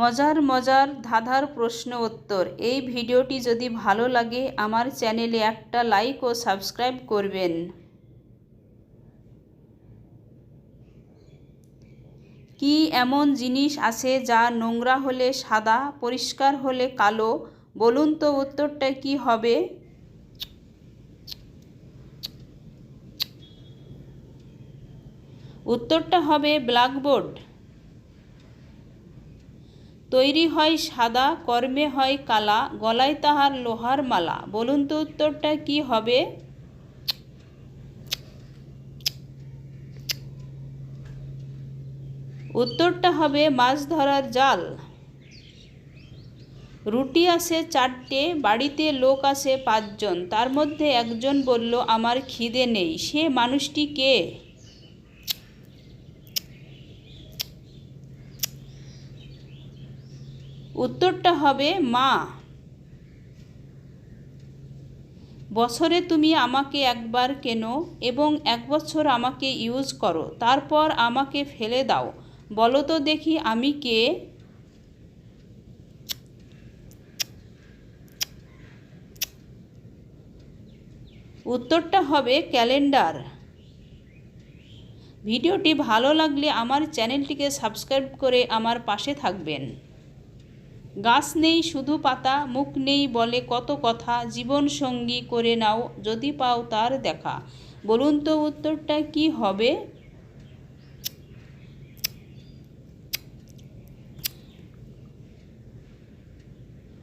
মজার মজার ধাঁধার প্রশ্ন উত্তর। এই ভিডিওটি যদি ভালো লাগে, আমার চ্যানেলে একটা লাইক ও সাবস্ক্রাইব করবেন। কি এমন জিনিস আছে যা নোংরা হলে সাদা, পরিষ্কার হলে কালো? বলুন তো উত্তরটা কি হবে? উত্তরটা হবে ব্ল্যাকবোর্ড। তৈরি হয় সাদা, কর্মে হয় কালা, গলায় তাহার লোহার মালা। বলুন তো উত্তরটা কি হবে? উত্তরটা হবে মাছ ধরার জাল। রুটি আসে চারটে, বাড়িতে লোক আসে পাঁচজন। তার মধ্যে একজন বলল, আমার খিদে নেই। সে মানুষটি কে? উত্তরটা হবে মা। বছরে তুমি আমাকে একবার কেনো এবং এক বছর আমাকে ইউজ করো, তারপর আমাকে ফেলে দাও। বলো তো দেখি আমি কে? উত্তরটা হবে ক্যালেন্ডার। ভিডিওটি ভালো লাগলে আমার চ্যানেলটিকে সাবস্ক্রাইব করে আমার পাশে থাকবেন। গাছ নেই, শুধু পাতা, মুখ নেই বলে কত কথা, জীবন সঙ্গী করে নাও যদি পাও তার দেখা। বলুন তো উত্তরটা কি হবে?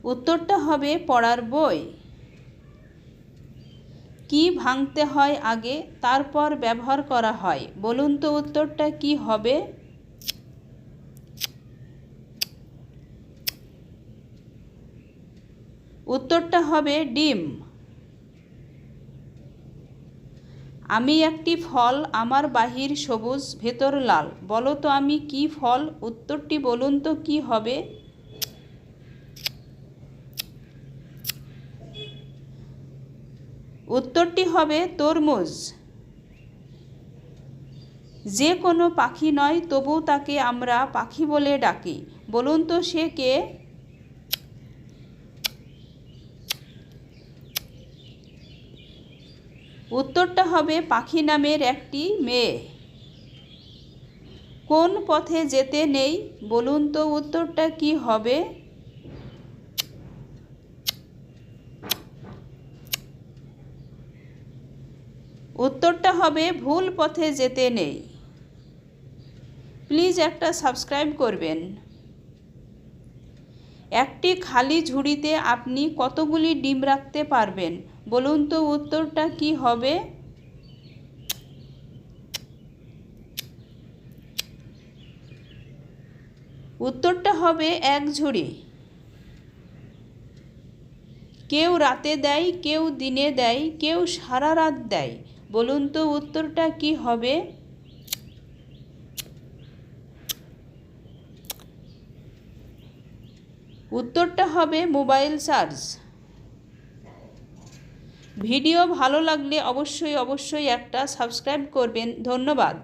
উত্তরটা হবে পড়ার বই। কি ভাঙতে হয় আগে, তারপর ব্যবহার করা হয়। বলুন তো উত্তরটা কি হবে? উত্তরটা হবে ডিম। আমি একটি ফল, আমার বাহির সবুজ, ভেতর লাল। বলো তো আমি কি ফল? উত্তরটি বলুন তো কি হবে? উত্তরটি হবে তরমুজ। যে কোনো পাখি নয়, তবু তাকে আমরা পাখি বলে ডাকি। বলুন তো সে কে? উত্তরটা হবে পাখি নামের একটি মেয়ে। কোন পথে যেতে নেই? বলুন তো উত্তরটা কি হবে? উত্তরটা হবে ভুল পথে যেতে নেই। প্লিজ একটা সাবস্ক্রাইব করবেন। একটি খালি ঝুড়িতে আপনি কতগুলি ডিম রাখতে পারবেন? বলুন তো উত্তরটা কি হবে? উত্তরটা হবে এক ঝুড়ি। কেউ রাতে দেয়, কেউ দিনে দেয়, কেউ সারা রাত দেয়। বলুন তো উত্তরটা কি হবে? উত্তরটা হবে মোবাইল চার্জ। ভিডিও ভালো লাগলে অবশ্যই অবশ্যই একটা সাবস্ক্রাইব করবেন। ধন্যবাদ।